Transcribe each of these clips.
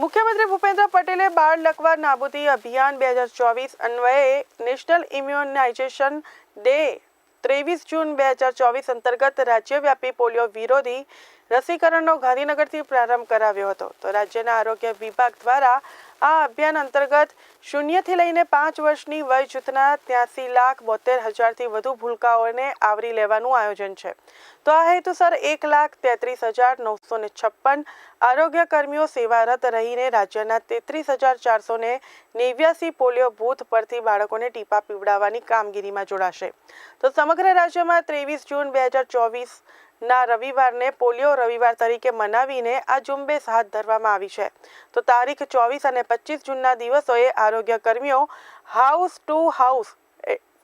મુખ્યમંત્રી ભૂપેન્દ્ર પટેલે બાળ લકવા નાબૂદી અભિયાન બે હજાર ચોવીસ અન્વયે નેશનલ ઇમ્યુનાઇઝેશન ડે ત્રેવીસ જૂન બે હજાર ચોવીસ અંતર્ગત રાજ્યવ્યાપી પોલિયો વિરોધી રસીકરણનો ગાંધીનગરથી પ્રારંભ કરાવ્યો હતો. તો રાજ્યના આરોગ્ય વિભાગ દ્વારા આ અભિયાન અંતર્ગત શૂન્યથી લઈને પાંચ વર્ષની વય જૂથના ત્યાસી લાખ બોતેર હજારથી વધુ ભૂલકાઓને આવરી લેવાનું આયોજન છે. તો આ હેતુસર એક લાખ તેત્રીસ હજાર નવસો ને છપ્પન આરોગ્ય કર્મીઓ સેવારત રહીને રાજ્યના તેત્રીસ હજાર ચારસો ને નેવ્યાસી પોલિયો બૂથ પરથી બાળકોને ટીપા પીવડાવવાની કામગીરીમાં જોડાશે. તો સમગ્ર રાજ્યમાં ત્રેવીસ જૂન બે હજાર ચોવીસ ના રવિવારને પોલિયો રવિવાર તરીકે મનાવીને આ ઝુંબેશ હાથ ધરવામાં આવી છે. તો તારીખ ચોવીસ અને પચીસ જૂનના દિવસોએ આરોગ્ય કર્મીઓ હાઉસ ટુ હાઉસ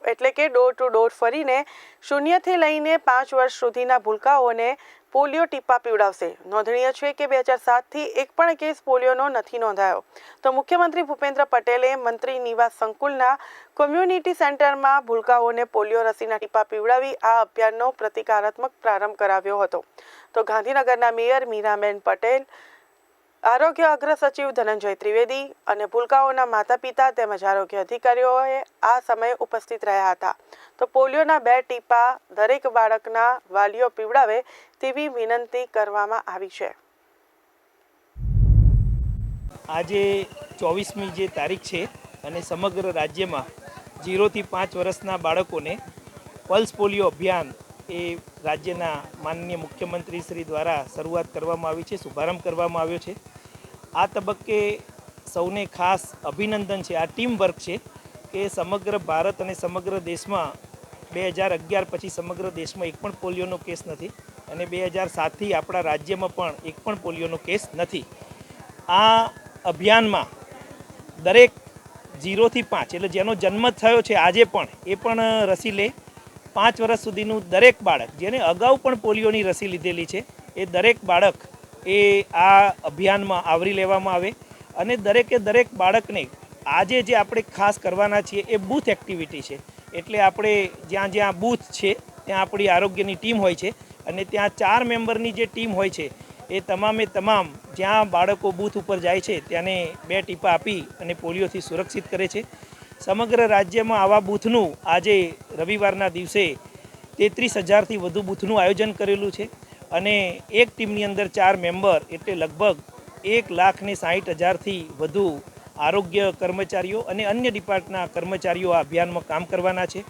એટલે કે ડોર ટુ ડોર ફરીને શૂન્યથી લઈને પાંચ વર્ષ સુધીના ભૂલકાઓને પોલિયો ટીપા પીવડાવશે. નોંધનીય છે કે બે હજાર સાતથી એક પણ કેસ પોલિયોનો નથી નોંધાયો. તો મુખ્યમંત્રી ભૂપેન્દ્ર પટેલે મંત્રી નિવાસ સંકુલના કોમ્યુનિટી સેન્ટરમાં ભૂલકાઓને પોલિયો રસીના ટીપા પીવડાવી આ અભિયાનનો પ્રતિકારાત્મક પ્રારંભ કરાવ્યો હતો. તો ગાંધીનગરના મેયર મીરાબેન પટેલ આરોગ્ય અગ્ર સચિવ ધનંજય ત્રિવેદી અને ભૂલકાઓના માતા પિતા તેમજ આરોગ્ય અધિકારીઓએ આ સમયે ઉપસ્થિત રહ્યા હતા. તો પોલિયોના બે ટીપા દરેક બાળકના વાલીઓ પીવડાવે તેવી વિનંતી કરવામાં આવી છે. આજે ચોવીસમી જે તારીખ છે અને સમગ્ર રાજ્યમાં જીરોથી પાંચ વર્ષના બાળકોને પલ્સ પોલિયો અભિયાન એ રાજ્યના માનનીય મુખ્યમંત્રી શ્રી દ્વારા શરૂઆત કરવામાં આવી છે, શુભારંભ કરવામાં આવ્યો છે. આ તબક્કે સૌને ખાસ અભિનંદન છે. આ ટીમ વર્ક છે કે સમગ્ર ભારત અને સમગ્ર દેશમાં બે હજાર અગિયાર પછી સમગ્ર દેશમાં એક પણ પોલિયોનો કેસ નથી અને બે હજાર સાતથી આપણા રાજ્યમાં પણ એક પણ પોલિયોનો કેસ નથી. આ અભિયાનમાં દરેક જીરોથી પાંચ, એટલે જેનો જન્મ થયો છે આજે પણ, એ પણ રસી લે. પાંચ વર્ષ સુધીનું દરેક બાળક, જેને અગાઉ પણ પોલિયોની રસી લીધેલી છે, એ દરેક બાળક એ આ અભિયાનમાં આવરી લેવામાં આવે અને દરેકે દરેક બાળકને આજે જે આપણે ખાસ કરવાના છીએ એ બૂથ એક્ટિવિટી છે. એટલે આપણે જ્યાં જ્યાં બૂથ છે, ત્યાં આપણી આરોગ્યની ટીમ હોય છે અને ત્યાં ચાર મેમ્બરની જે ટીમ હોય છે, એ તમામે તમામ જ્યાં બાળકો બૂથ ઉપર જાય છે, ત્યાંને બે ટીપા આપી અને પોલિયોથી સુરક્ષિત કરે છે. સમગ્ર રાજ્યમાં આવા બૂથનું આજે રવિવારના દિવસે તેત્રીસ હજારથી વધુ બૂથનું આયોજન કરેલું છે અને એક ટીમની અંદર ચાર મેમ્બર એટલે લગભગ એક લાખને સાહીઠ હજારથી વધુ આરોગ્ય કર્મચારીઓ અને અન્ય ડિપાર્ટના કર્મચારીઓ આ અભિયાનમાં કામ કરવાના છે.